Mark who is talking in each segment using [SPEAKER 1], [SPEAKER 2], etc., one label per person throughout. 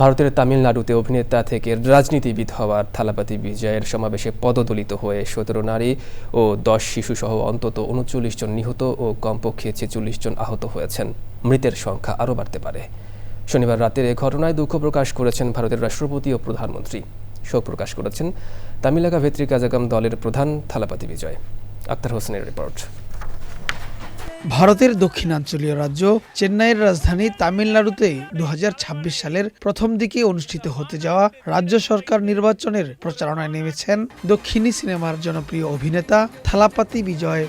[SPEAKER 1] ভারতের তামিলনাড়ুতে অভিনেতা থেকে রাজনীতিবিদ হওয়ার থালাপাতি বিজয়ের সমাবেশে পদদলিত হয়ে সতেরো নারী ও দশ শিশুসহ অন্তত উনচল্লিশ জন নিহত ও কমপক্ষে ছেচল্লিশ জন আহত হয়েছেন। মৃতের সংখ্যা আরও বাড়তে পারে। শনিবার রাতের এ ঘটনায় দুঃখ প্রকাশ করেছেন ভারতের রাষ্ট্রপতি ও প্রধানমন্ত্রী। শোক প্রকাশ করেছেন তামিলাকা ভেত্রী কাজাগাম দলের প্রধান থালাপাতি বিজয়। আক্তার হোসেনের রিপোর্ট।
[SPEAKER 2] ভারতের দক্ষিণাঞ্চলীয় রাজ্য চেন্নাইয়ের রাজধানী তামিলনাড়ুতে দু হাজার ছাব্বিশ সালের প্রথম দিকে অনুষ্ঠিত হতে যাওয়া রাজ্য সরকার নির্বাচনের প্রচারণায় নেমেছেন দক্ষিণী সিনেমার জনপ্রিয় অভিনেতা থালাপাতি বিজয়।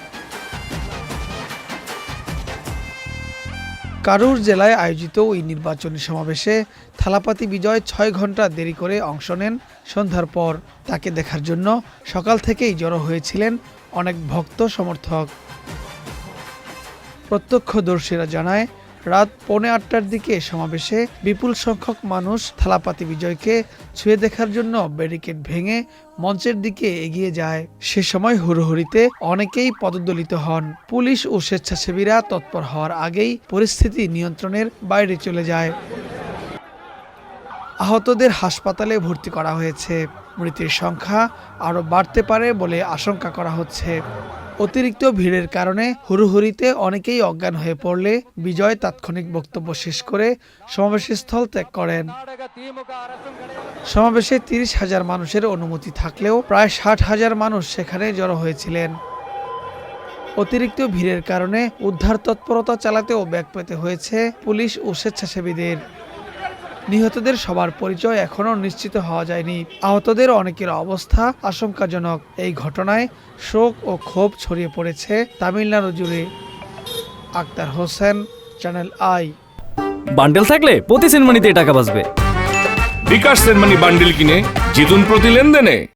[SPEAKER 2] কারুর জেলায় আয়োজিত ওই নির্বাচনী সমাবেশে থালাপাতি বিজয় ছয় ঘণ্টা দেরি করে অংশ নেন। সন্ধ্যার পর তাকে দেখার জন্য সকাল থেকেই জড়ো হয়েছিলেন অনেক ভক্ত সমর্থক। প্রত্যক্ষদর্শীরা জানায়, রাত পৌনে আটটার দিকে সমাবেশে বিপুল সংখ্যক মানুষ থালাপাতি বিজয়কে ছুঁয়ে দেখার জন্য ব্যারিকেড ভেঙে মঞ্চের দিকে এগিয়ে যায়। সে সময় হুড়োহুড়িতে অনেকেই পদদলিত হন। পুলিশ ও স্বেচ্ছাসেবীরা তৎপর হওয়ার আগেই পরিস্থিতি নিয়ন্ত্রণের বাইরে চলে যায়। আহতদের হাসপাতালে ভর্তি করা হয়েছে। মৃতের সংখ্যা আরও বাড়তে পারে বলে আশঙ্কা করা হচ্ছে। অতিরিক্ত ভিড়ের কারণে হুড়োহুড়িতে অনেকেই অজ্ঞান হয়ে পড়লে বিজয় তাৎক্ষণিক বক্তব্য শেষ করে সমাবেশস্থল ত্যাগ করেন। সমাবেশে তিরিশ হাজার মানুষের অনুমতি থাকলেও প্রায় ষাট হাজার মানুষ সেখানে জড়ো হয়েছিলেন। অতিরিক্ত ভিড়ের কারণে উদ্ধার তৎপরতা চালাতেও ব্যাগ পেতে হয়েছে পুলিশ ও স্বেচ্ছাসেবীদের। নিহতদের সবার পরিচয় এখনও নিশ্চিত হওয়া যায়নি। আহতদের অনেকের অবস্থা আশঙ্কাজনক। এই ঘটনায় শোক ও ক্ষোভ ছড়িয়ে পড়েছে তামিলনাড়ু জুড়ে। Akhtar Hossain channel I
[SPEAKER 3] bundle থাকলে প্রতি সিনেমানিতে টাকা বাঁচবে।
[SPEAKER 4] বিকাশ সেনমানি বান্ডেল কিনে জিতুন প্রতি লেনদেনে।